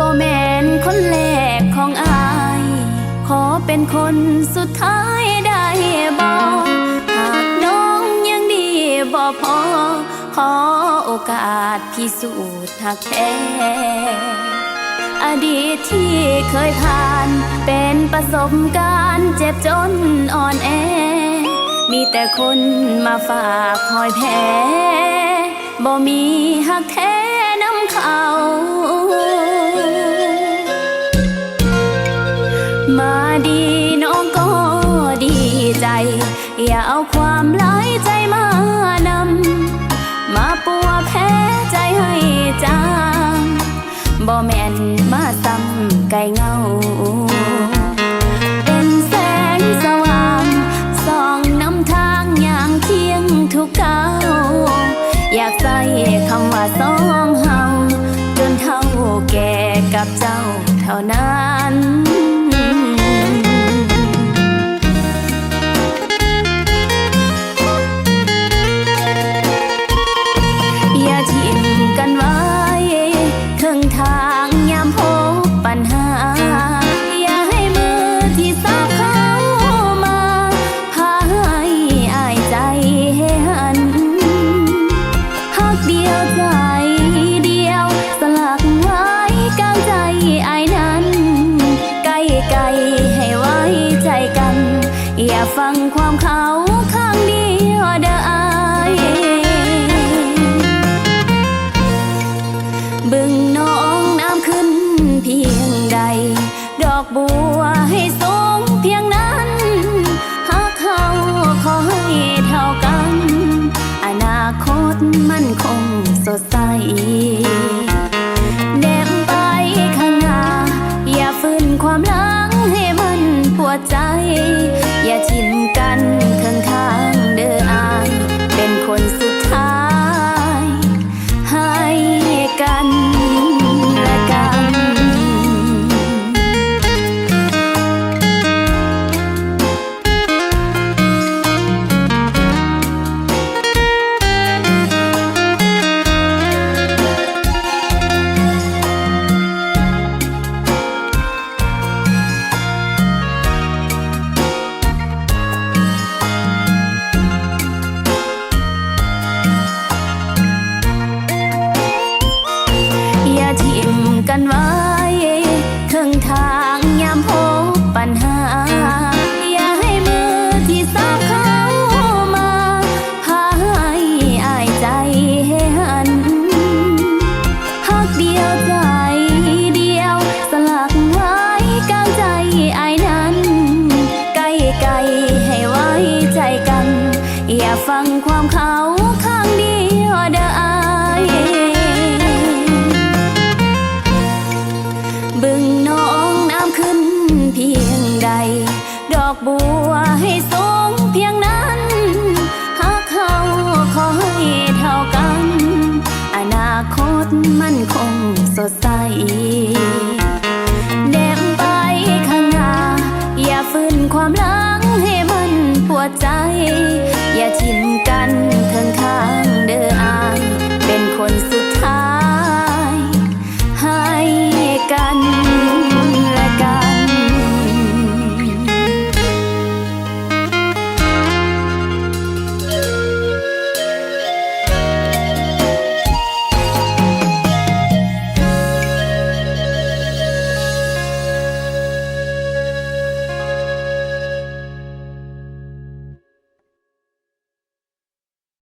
บ่แม่นคนแรกของอาย ขอเป็นคนสุดท้ายได้บ่หากน้องยังดีบ่พอ ขอโอกาสพิสูจน์ทักแท้อดีตที่เคยผ่าน เป็นประสบการณ์เจ็บจนอ่อนแอ มีแต่คนมาฝากคอยแพ้บ่มีหักแท้น้ำเขา ดีน้องก็ดีใจ อย่าเอาความหลายใจมานำ มาปัวแพ้ใจให้จางบ่แม่นมาซ้ำไก่เงาเป็นแสงสว่างส่องนำทางอย่างเคียงทุกก้าวอยากใส่คำว่าสองเฮาจนเท่าแก่กับเจ้าเท่านั้น เดียวใจเดียว สลักไว้กลางใจไอ้นั้น ไกลไกลให้ไว้ใจกัน อย่าฟังความเขา เด็บไปข้างหน้า อย่าฝืนความหลังให้มันปวดใจ อย่าทิมกัน กันไว้ครึ่งทางยามพบปัญหา อย่าให้มือที่สาบเข้ามาพาให้อายใจให้หันหักเดียวใจเดียว สลักไว้กลางใจอายนั้นไกลไกลให้ไว้ใจกัน อย่าฟังความเขา บึงน้องน้ำขึ้นเพียงใด ดอกบัวให้สูงเพียงนั้น